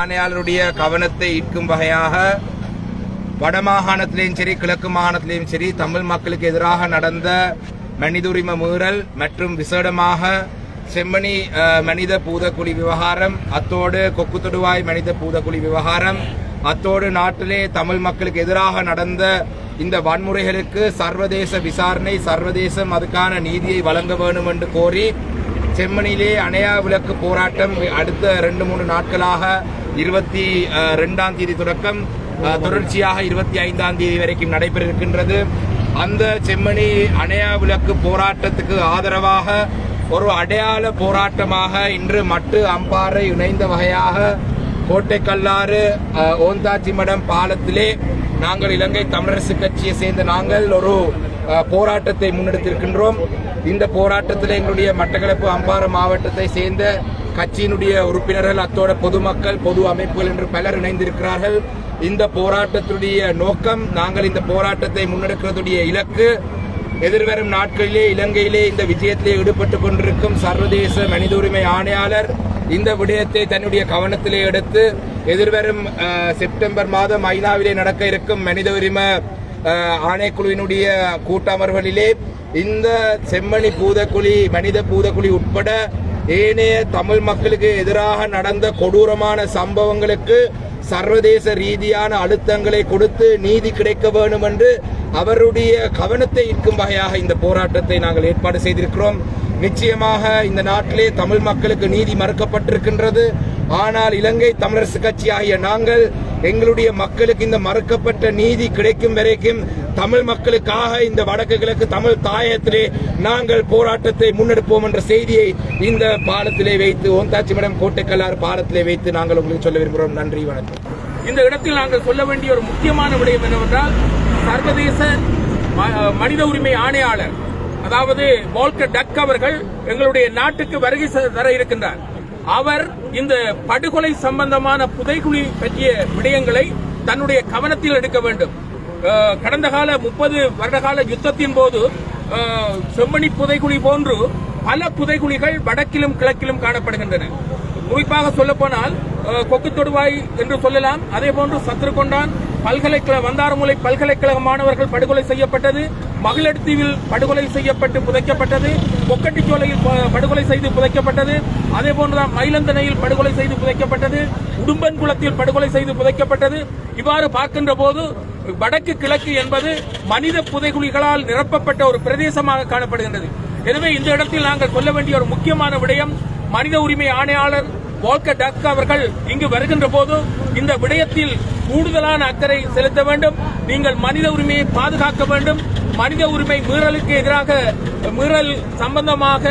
ஆணையாளருடைய கவனத்தை ஈர்க்கும் வகையாக வடமாகாணத்திலேயும் சரி கிழக்கு மாகாணத்திலேயும் சரி தமிழ் மக்களுக்கு எதிராக நடந்த மனித உரிமை மீறல் மற்றும் விசேடமாக செம்மணி மனித பூதக்குழி விவகாரம் அத்தோடு கொக்கு தொடுவாய் மனித பூதக்குழி விவகாரம் அத்தோடு நாட்டிலே தமிழ் மக்களுக்கு எதிராக நடந்த இந்த வன்முறைகளுக்கு சர்வதேச விசாரணை சர்வதேசம் அதுக்கான நீதியை வழங்க வேண்டும் என்று கோரி செம்மணிலே அணையா விளக்கு போராட்டம் அடுத்த ரெண்டு மூணு நாட்களாக இருபத்தி ரெண்டாம் தேதி தொடக்கம். தொடர்ச்சியாக இருபத்தி ஐந்தாம் தேதி வரைக்கும் நடைபெற இருக்கின்றது அந்த செம்மணி அணையா விளக்கு போராட்டத்துக்கு ஆதரவாக ஒரு அடையாள போராட்டமாக இன்று மட்டு அம்பாறை இணைந்த வகையாக கோட்டைக்கல்லாறு கல்லாறு ஓந்தாச்சி மடம் பாலத்திலே நாங்கள் இலங்கை தமிழரசு கட்சியை சேர்ந்த நாங்கள் ஒரு போராட்டத்தை முன்னெடுத்திருக்கின்றோம். இந்த போராட்டத்தில் எங்களுடைய மட்டக்களப்பு அம்பாறு மாவட்டத்தை சேர்ந்த கட்சியினுடைய உறுப்பினர்கள் அத்தோட பொதுமக்கள் பொது அமைப்புகள் என்று பலர் இணைந்திருக்கிறார்கள். இந்த போராட்டத்துடைய நோக்கம் நாங்கள் இந்த போராட்டத்தை முன்னெடுக்கிறதுடைய இலக்கு எதிர்வரும் நாட்களிலே இலங்கையிலே இந்த விஜயத்திலே ஈடுபட்டுக் கொண்டிருக்கும் சர்வதேச மனித உரிமை ஆணையாளர் இந்த விடயத்தை தன்னுடைய கவனத்திலே எடுத்து எதிர்வரும் செப்டம்பர் மாதம் ஐநாவிலே நடக்க இருக்கும் மனித உரிமை ஆணைக்குழுவினுடைய கூட்டமர்களிலே இந்த செம்மணி பூதக்குழி மனித பூதக்குழி உட்பட ஏனைய தமிழ் மக்களுக்கு எதிராக நடந்த கொடூரமான சம்பவங்களுக்கு சர்வதேச ரீதியான அழுத்தங்களை கொடுத்து நீதி கிடைக்க வேண்டும் என்று அவருடைய கவனத்தை ஈர்க்கும் வகையாக இந்த போராட்டத்தை நாங்கள் ஏற்பாடு செய்திருக்கிறோம். நிச்சயமாக இந்த நாட்டிலே தமிழ் மக்களுக்கு நீதி மறுக்கப்பட்டிருக்கின்றது. ஆனால் இலங்கை தமிழரசு கட்சி ஆகிய நாங்கள் எங்களுடைய மக்களுக்கு இந்த மறுக்கப்பட்ட நீதி கிடைக்கும் வரைக்கும் தமிழ் மக்களுக்காக இந்த வடக்கு கிழக்கு தமிழ் தாயத்திலே நாங்கள் போராட்டத்தை முன்னெடுப்போம் என்ற செய்தியை இந்த பாலத்திலே வைத்து ஓந்தாச்சி மடம் கோட்டைக்கல்லாறு பாலத்திலே வைத்து நாங்கள் உங்களுக்கு சொல்ல விரும்புகிறோம். நன்றி வணக்கம். இந்த இடத்தில் நாங்கள் சொல்ல வேண்டிய ஒரு முக்கியமான விடயம் என்னவென்றால் சர்வதேச ம- மனித உரிமை ஆணையாளர் அதாவது வால்கர் டக் அவர்கள் எங்களுடைய நாட்டுக்கு வருகை தர இருக்கின்றார். அவர் இந்த படுகொலை சம்பந்தமான புதைகுழி பற்றிய விடயங்களை தன்னுடைய கவனத்தில் எடுக்க வேண்டும். கடந்த கால முப்பது வருடகால யுத்தத்தின் போது செம்மணி புதைகுழி போன்று பல புதைகுழிகள் வடக்கிலும் கிழக்கிலும் காணப்படுகின்றன. குறிப்பாக சொல்லப்போனால் கொக்கு தொடுவாய் என்று சொல்லலாம். அதே போன்று சத்ருகொண்டான் பல்கலைக்கழக வந்தாரமுலை பல்கலைக்கழக மாணவர்கள் படுகொலை செய்யப்பட்டது. மகளிர்தீவில் படுகொலை செய்யப்பட்டு புதைக்கப்பட்டது கொக்கட்டிச்சோலையில் படுகொலை செய்து புதைக்கப்பட்டது அதே போன்றுதான் மயிலந்தனையில் படுகொலை செய்து புதைக்கப்பட்டது உடும்பன்குளத்தில் படுகொலை செய்து புதைக்கப்பட்டது. இவ்வாறு பார்க்கின்ற போது வடக்கு கிழக்கு என்பது மனித புதைகுழிகளால் நிரப்பப்பட்ட ஒரு பிரதேசமாக காணப்படுகின்றது. எனவே இந்த இடத்தில் நாங்கள் சொல்ல வேண்டிய ஒரு முக்கியமான விடயம் மனித உரிமை ஆணையாளர் வால்கர் டக் அவர்கள் இங்கு வருகின்ற போது இந்த விடயத்தில் கூடுதலான அக்கறை செலுத்த வேண்டும் நீங்கள் மனித உரிமையை பாதுகாக்க வேண்டும் மனித உரிமை மீறலுக்கு எதிராக மீறல் சம்பந்தமாக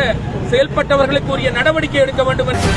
செயல்பட்டவர்களுக்கு உரிய நடவடிக்கை எடுக்க வேண்டும் என்று